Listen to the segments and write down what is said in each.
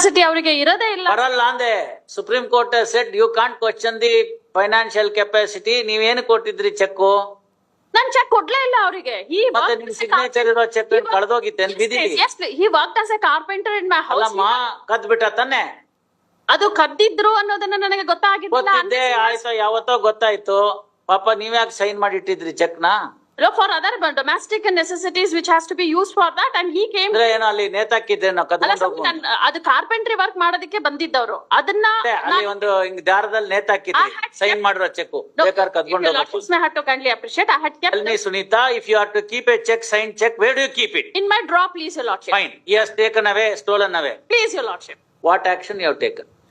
Capacity ಅವರಿಗೆ ಇರೋದೇ ಇಲ್ಲ. ಬರಲ್ಲ ಅಂದೆ. Supreme Court said you can't question the financial capacity ನೀವೇನು ಕೊಟ್ಟಿದ್ರಿ ಚೆಕ್ ನಾನ್ ಚೆಕ್ ಕೊಡ್ಲೇ ಇಲ್ಲ ಅವರಿಗೆ. ಈ ಮತ್ತೆ ನಿಮ್ ಸಿಗ್ನೇಚರ್ ಇರೋ ಚೆಕ್. ಕಳೆದೋಗಿತ್ತೆ Yes, ಬಿದ್ದೀರಿ. yes, carpenter in in my ಅಲ್ಲಮ್ಮ ಕದ್ ಬಿಟ್ಟ ತಾನೆ? ಅದು ಕದ್ದಿದ್ರು ಅನ್ನೋದನ್ನ ನನಗೆ ಗೊತ್ತಾಗಿದ್ದಿಲ್ಲ. ಗೊತ್ತಿದ್ದೆ ಆಯ್ತು ಯಾವತ್ತೋ ಗೊತ್ತಾಯ್ತು. ಪಾಪ ನೀವ್ಯಾಕೆ ಸೈನ್ ಮಾಡಿ ಇಟ್ಟಿದ್ರಿ check for other domestic necessities which has to be use for that and he came ಅಲ್ಲಿ ನೇತಾಕಿದ್ರೆ ಅದು ಕಾರ್ಪೆಂಟ್ರಿ ವರ್ಕ್ ಮಾಡೋದಕ್ಕೆ ಬಂದಿದ್ದವರು. ಅದನ್ನ ಒಂದು ದಾರದಲ್ಲಿ ನೇತಾಕಿದ್ರು ಸೈನ್ ಮಾಡಿರೋ ಚೆಕ್ ಬೇಕಾದ್ರೆ ಕದ್ಕೊಂಡು appreciate I Sunita if you to keep a check sign check where do you keep it in my drop please your lordship fine he taken away stolen away please your lordship what action you have taken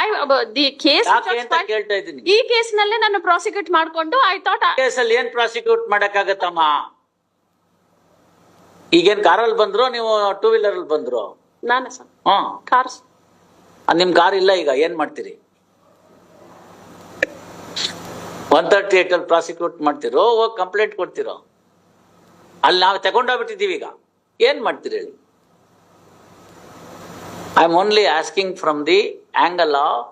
I, the case ಕೇಳ್ತಾ ಇದ್ದೀನಿ. ಈ case ನಲ್ಲೇ ನಾನು prosecute ಮಾಡ್ಕೊಂಡು I thought ಅಲ್ಲಿ ಏನ್ prosecute ಮಾಡಕ್ಕಾಗತ್ತಮ್ಮ? ಈಗೇನ್ ಕಾರಲ್ಲಿ ಬಂದ್ರು ನೀವು ಟೂ ವೀಲರ್ ಅಲ್ಲಿ ಬಂದ್ರು? ನಾನು ಕಾರ್ ನಿಮ್ ಕಾರ್ ಇಲ್ಲ ಈಗ ಏನ್ ಮಾಡ್ತೀರಿ? ಒನ್ ತರ್ಟಿ ಏಟ್ ಅಲ್ಲಿ ಪ್ರಾಸಿಕ್ಯೂಟ್ ಮಾಡ್ತಿರೋ ಹೋಗಿ ಕಂಪ್ಲೇಂಟ್ ಕೊಡ್ತಿರೋ? ಅಲ್ಲಿ ನಾವು ತಗೊಂಡೋಗ್ಬಿಟ್ಟಿದೀವಿ ಈಗ. ಏನ್ ಮಾಡ್ತೀರಿ ಹೇಳಿ? I am only asking from the angle of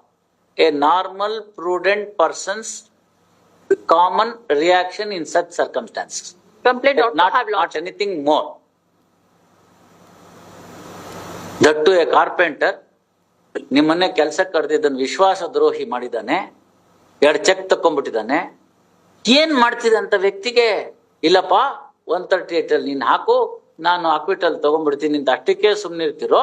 a normal prudent persons common reaction in such circumstances not, not anything more. That to a carpenter, ನಿಮ್ಮನ್ನೇ ಕೆಲಸಕ್ಕೆ ಕರೆದಿದ್ದನ್ನು ವಿಶ್ವಾಸ ದ್ರೋಹಿ ಮಾಡಿದ್ದಾನೆ ಎರಡು ಚೆಕ್ ತಕೊಂಡ್ಬಿಟ್ಟಿದ್ದಾನೆ ಏನ್ ಮಾಡ್ತಿದೆ ಅಂತ ವ್ಯಕ್ತಿಗೆ ಇಲ್ಲಪ್ಪ ಒನ್ ತರ್ಟಿ ಏಟ್ ಅಲ್ಲಿ ನೀನ್ ಹಾಕು ನಾನು ಅಕ್ವಿಟಲ್ ತಗೊಂಡ್ಬಿಡ್ತೀನಿ ಅಂತ ಅಷ್ಟಕ್ಕೆ ಸುಮ್ನಿರ್ತಿರೋ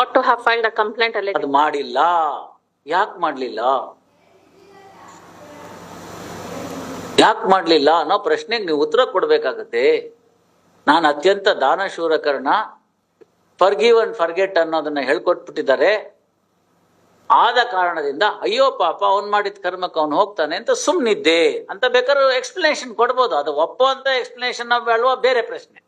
ought to have filed a complaint ಅಲ್ಲಿ ಅದು ಮಾಡಿಲ್ಲ. ಯಾಕೆ ಮಾಡಲಿಲ್ಲ? ಯಾಕೆ ಮಾಡಲಿಲ್ಲ ಅನ್ನೋ ಪ್ರಶ್ನೆಗೆ ನೀವು ಉತ್ತರ ಕೊಡಬೇಕಾಗತ್ತೆ. ನಾನು ಅತ್ಯಂತ ದಾನಶೂರಕರಣ ಫರ್ಗಿವ್ ಅಂಡ್ ಫರ್ಗೆಟ್ ಅನ್ನೋದನ್ನ ಹೇಳ್ಕೊಟ್ಬಿಟ್ಟಿದ್ದಾರೆ. ಆದ ಕಾರಣದಿಂದ ಅಯ್ಯೋ ಪಾಪ, ಅವ್ನ್ ಮಾಡಿದ ಕರ್ಮಕ್ಕೆ ಅವ್ನು ಹೋಗ್ತಾನೆ ಅಂತ ಸುಮ್ನಿದ್ದೆ. ಅಂತ ಬೇಕಾದ್ರೆ ಎಕ್ಸ್ಪ್ಲನೇಷನ್ ಕೊಡ್ಬೋದು. ಅದು ಒಪ್ಪೋ ಅಂತ ಎಕ್ಸ್ಪ್ಲನೇಷನ್ ಅಲ್ವಾ? ಬೇರೆ ಪ್ರಶ್ನೆ.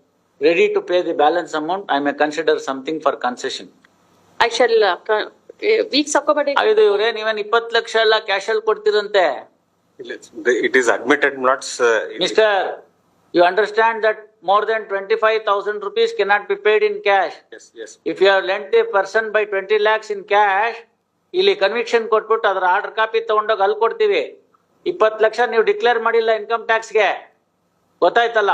ready to pay the balance amount I may consider something for concession I shall weeks ಹಾಕೋಬೇಡಿ ಇದು ಇವ್ರೆ ನೀವೇನ್ ಇಪ್ಪತ್ತು ಲಕ್ಷ ಎಲ್ಲ ಕ್ಯಾಶ್ ಅಲ್ಲಿ ಕೊಡ್ತಿರಂತೆ. It is admitted not, uh, it- Mister, you understand that more than twenty-five thousand rupees cannot be paid in cash. yes, yes, If you have lent a person by twenty lakhs in cash, ಇಲ್ಲಿ conviction ಕೊಟ್ಬಿಟ್ಟು ಅದರ order copy ತಗೊಂಡೋಗಿ ಅಲ್ಲಿ ಕೊಡ್ತೀವಿ. ಇಪ್ಪತ್ತು ಲಕ್ಷ ನೀವು declare ಮಾಡಿಲ್ಲ income ಟ್ಯಾಕ್ಸ್ಗೆ ಗೊತ್ತಾಯ್ತಲ್ಲ?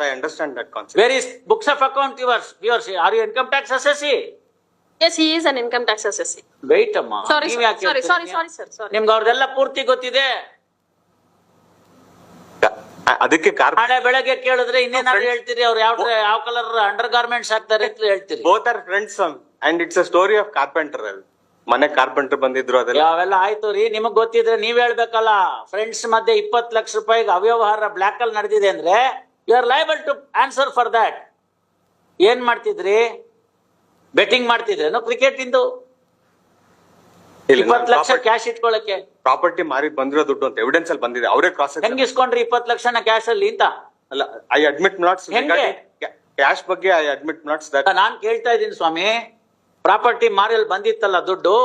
I understand that concept. Where is books of account yours? yours? Are you income tax assessee? Yes is an income tax tax assessee. Wait ಅಮ್ಮ ಸಾರಿ ನೀವ್. ಯಾಕೆ ಸಾರಿ sorry, ಹೇಳ್ತಿದ್ದೀಯ? sorry, sir, ನಿಮ್ಗೆ ಅವ್ರದೆಲ್ಲ ಪೂರ್ತಿ ಗೊತ್ತಿದೆ ಅ- ಅದಕ್ಕೆ ಕಾರ್ಪ್ ನಾಳೆ ಬೆಳಗ್ಗೆ ಕೇಳಿದ್ರೆ ಇನ್ನೇನಾದ್ರು ಹೇಳ್ತೀರಿ ಅವ್ರು ಯಾವ ಯಾವ ಕಲರ್ ಅಂಡರ್ ಗಾರ್ಮೆಂಟ್ಸ್ ಹಾಕ್ತಾರೆ ಅಂತ ಹೇಳ್ತೀರಿ both are friends and it's a story of carpenter ಅಲ್ಲಿ ಮನೆ ಕಾರ್ಪೆಂಟರ್ ಬಂದಿದ್ರು ಅದೆಲ್ಲ ಯಾವೆಲ್ಲ ಆಯ್ತು ರೀ ನಿಮಗ್ ಗೊತ್ತಿದ್ರೆ ನೀವ್ ಹೇಳ್ಬೇಕಲ್ಲ ಫ್ರೆಂಡ್ಸ್ ಮಧ್ಯೆ ಇಪ್ಪತ್ ಲಕ್ಷ ರೂಪಾಯಿಗೆ ಅವ್ಯವಹಾರ ಬ್ಲಾಕ್ ಅಲ್ಲಿ ನಡೆದಿದೆ ಅಂದ್ರೆ you are liable to answer for that ಏನ್ ಮಾಡ್ತಿದ್ರಿ? ಬೆಟ್ಟಿಂಗ್ ಮಾಡ್ತಿದ್ರೇನು ಕ್ರಿಕೆಟ್ ಇಂದು? ಇಪ್ಪತ್ತು ಲಕ್ಷ ಕ್ಯಾಶ್ ಇಟ್ಕೊಳಕ್ಕೆ. ಪ್ರಾಪರ್ಟಿ ಮಾರಿ ಬಂದಿರೋ ದುಡ್ಡು ಅಂತ ಎವಿಡೆನ್ಸ್ ಅಲ್ಲಿ ಬಂದಿದೆ. ಅವರೇ ಕ್ರಾಸ್ ಹೆಂಗ್ ಇಸ್ಕೊಂಡ್ರಿ ಇಪ್ಪತ್ತು ಲಕ್ಷನ ಕ್ಯಾಶ್ ಅಲ್ಲಿ ಅಂತ? ಅಲ್ಲ ಐ ಅಡ್ಮಿಟ್ ನಾಟ್ಸ್ ಹೆಂಗೆ? ಕ್ಯಾಶ್ ಬಗ್ಗೆ ಐ ಅಡ್ಮಿಟ್ ನಾಟ್ಸ್ ನಾನ್ ಕೇಳ್ತಾ ಇದ್ದೀನಿ ಸ್ವಾಮಿ ಪ್ರಾಪರ್ಟಿ ಮಾರಿಯಲ್ಲಿ ಬಂದಿತ್ತಲ್ಲ ದುಡ್ಡು?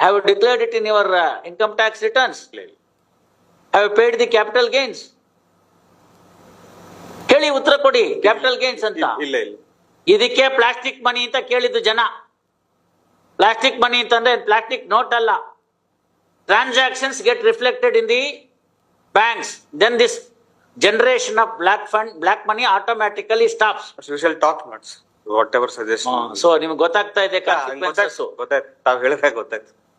Have declared it in your income tax returns have paid the capital gains ಹೇಳಿ ಉತ್ತರ ಕೊಡಿ. ಕ್ಯಾಪಿಟಲ್ ಗೇನ್ಸ್ ಅಂತ. ಇಲ್ಲ ಇಲ್ಲ ಇದಕ್ಕೆ ಪ್ಲಾಸ್ಟಿಕ್ ಮನಿ ಅಂತ ಕೇಳಿದ್ದು ಜನ. ಪ್ಲಾಸ್ಟಿಕ್ ಮನಿ ಅಂತಂದ್ರೆ ಪ್ಲಾಸ್ಟಿಕ್ ನೋಟ್ ಅಲ್ಲ. Transactions get reflected in the banks then this generation of black fund black money automatically stops shall talk knots what ever suggest so ನಿಮ್ಗೆ ಗೊತ್ತಾಗ್ತಾ ಇದೆ. ಗೊತ್ತಾಯ್ತು. ತಾವ್ ಹೇಳಿದಾಗ ಗೊತ್ತಾಯ್ತು.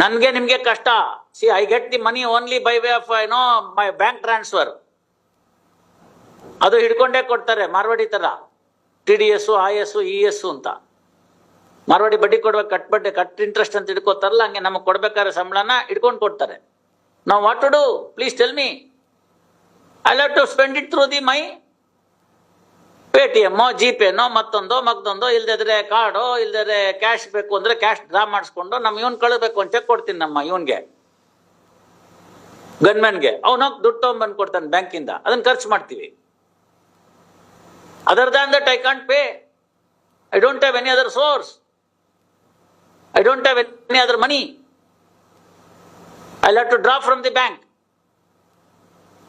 ನನ್ಗೆ ನಿಮ್ಗೆ ಕಷ್ಟ. See I get the money only by way of ಏನೋ ಮೈ ಬ್ಯಾಂಕ್ ಟ್ರಾನ್ಸ್ಫರ್ ಅದು ಹಿಡ್ಕೊಂಡೇ ಕೊಡ್ತಾರೆ, ಮಾರ್ವಾಡಿ ತರ. T D S I S E S ಅಂತ. ಮಾರ್ವಾಡಿ ಬಡ್ಡಿ ಕೊಡ್ಬೇಕು ಕಟ್ ಬಡ್ಡಿ, ಕಟ್ ಇಂಟ್ರೆಸ್ಟ್ ಅಂತ ಹಿಡ್ಕೋತಾರಲ್ಲ, ಹಂಗೆ ನಮಗೆ ಕೊಡ್ಬೇಕಾದ್ರೆ ಸಂಬಳನ ಹಿಡ್ಕೊಂಡು ಕೊಡ್ತಾರೆ. ನಾವು what to do please tell me I love to spend it through the my pay ಟಿ ಎಮ್ಮೋ ಜಿ ಪೇನೋ ಮತ್ತೊಂದೋ, ಮಗ್ದೊಂದೋ, ಇಲ್ದಿದ್ರೆ ಕಾರ್ಡೋ, ಇಲ್ದಿದ್ರೆ ಕ್ಯಾಶ್ ಬೇಕು ಅಂದ್ರೆ ಕ್ಯಾಶ್ ಡ್ರಾ ಮಾಡಿಸ್ಕೊಂಡು ನಮ್ಮ ಇವನ್ ಕಳಬೇಕು ಅಂತ ಕೊಡ್ತೀನಿ ನಮ್ಮ ಇವನ್ಗೆ. ಗನ್ಮನ್ಗೆ ಅವನೋಗಿ ದುಡ್ಡು ತಗೊಂಡ್ಬಂದು ಕೊಡ್ತಾನೆ ಬ್ಯಾಂಕಿಂದ. ಅದನ್ನ ಖರ್ಚು ಮಾಡ್ತೀವಿ. Other than that I can't pay I don't have any other source I don't have any other money I have to draw from the bank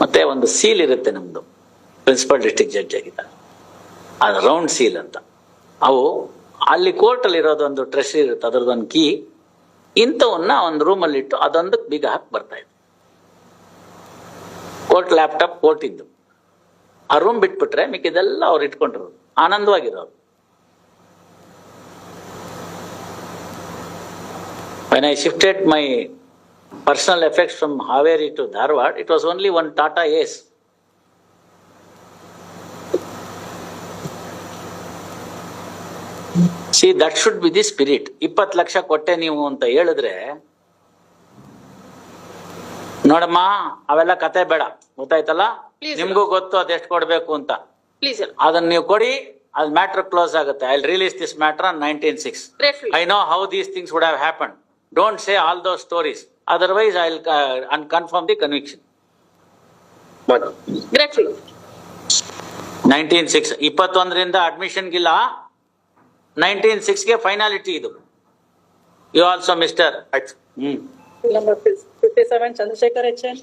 ಮತ್ತೆ ಒಂದು ಸೀಲ್ ಇರುತ್ತೆ ನಮ್ದು. ಪ್ರಿನ್ಸಿಪಲ್ ಡಿಸ್ಟ್ರಿಕ್ಟ್ ಜಡ್ಜ್ ಆಗಿದ್ದ. ಅದು ರೌಂಡ್ ಸೀಲ್ ಅಂತ. ಅವು ಅಲ್ಲಿ ಕೋರ್ಟಲ್ಲಿ ಇರೋದೊಂದು ಟ್ರೆಷರಿ ಇರುತ್ತೆ. ಅದರದೊಂದು ಕೀ ಇಂಥವನ್ನ ಒಂದು ರೂಮಲ್ಲಿ ಇಟ್ಟು ಅದೊಂದಕ್ಕೆ ಬೀಗ ಹಾಕಿ ಬರ್ತಾ ಇತ್ತು ಕೋರ್ಟ್ ಲ್ಯಾಪ್ಟಾಪ್ ಕೋರ್ಟ್ ಇದ್ದು. ಆ ರೂಮ್ ಬಿಟ್ಬಿಟ್ರೆ ಮಿಕ್ಕಿದೆಲ್ಲ ಅವ್ರು ಇಟ್ಕೊಂಡ್ರು ಆನಂದವಾಗಿರೋರು I I shifted my personal effects from Haveri to Dharwad, it was only one Tata Ace. See that should be the spirit ಇಪ್ಪತ್ತು ಲಕ್ಷ ಕೊಟ್ಟೆ ನೀವು ಅಂತ ಹೇಳಿದ್ರೆ ನೋಡಮ್ಮ ಅವೆಲ್ಲ ಕತೆ ಬೇಡ ಗೊತ್ತಾಯ್ತಲ್ಲ Please. ನಿಮ್ಗೂ ಗೊತ್ತು ಅದೆಷ್ಟು ಕೊಡ್ಬೇಕು ಅಂತ. ಅದನ್ನ ನೀವು ಕೊಡಿ matter close ಕ್ಲೋಸ್ ಆಗುತ್ತೆ I release this matter on nineteen six know how these things would have happened. Don't say all those stories. Otherwise, I'll uh, unconfirm the conviction. Gratefully. Nineteen six ಇಪ್ಪತ್ತೊಂದರಿಂದ ಅಡ್ಮಿಷನ್ಗಿಲ್ಲ nineteen ಸಿಕ್ಸ್ಗೆ finality ಇದು you also mister hmm Number fifty-seven, Chandrasekhar HN.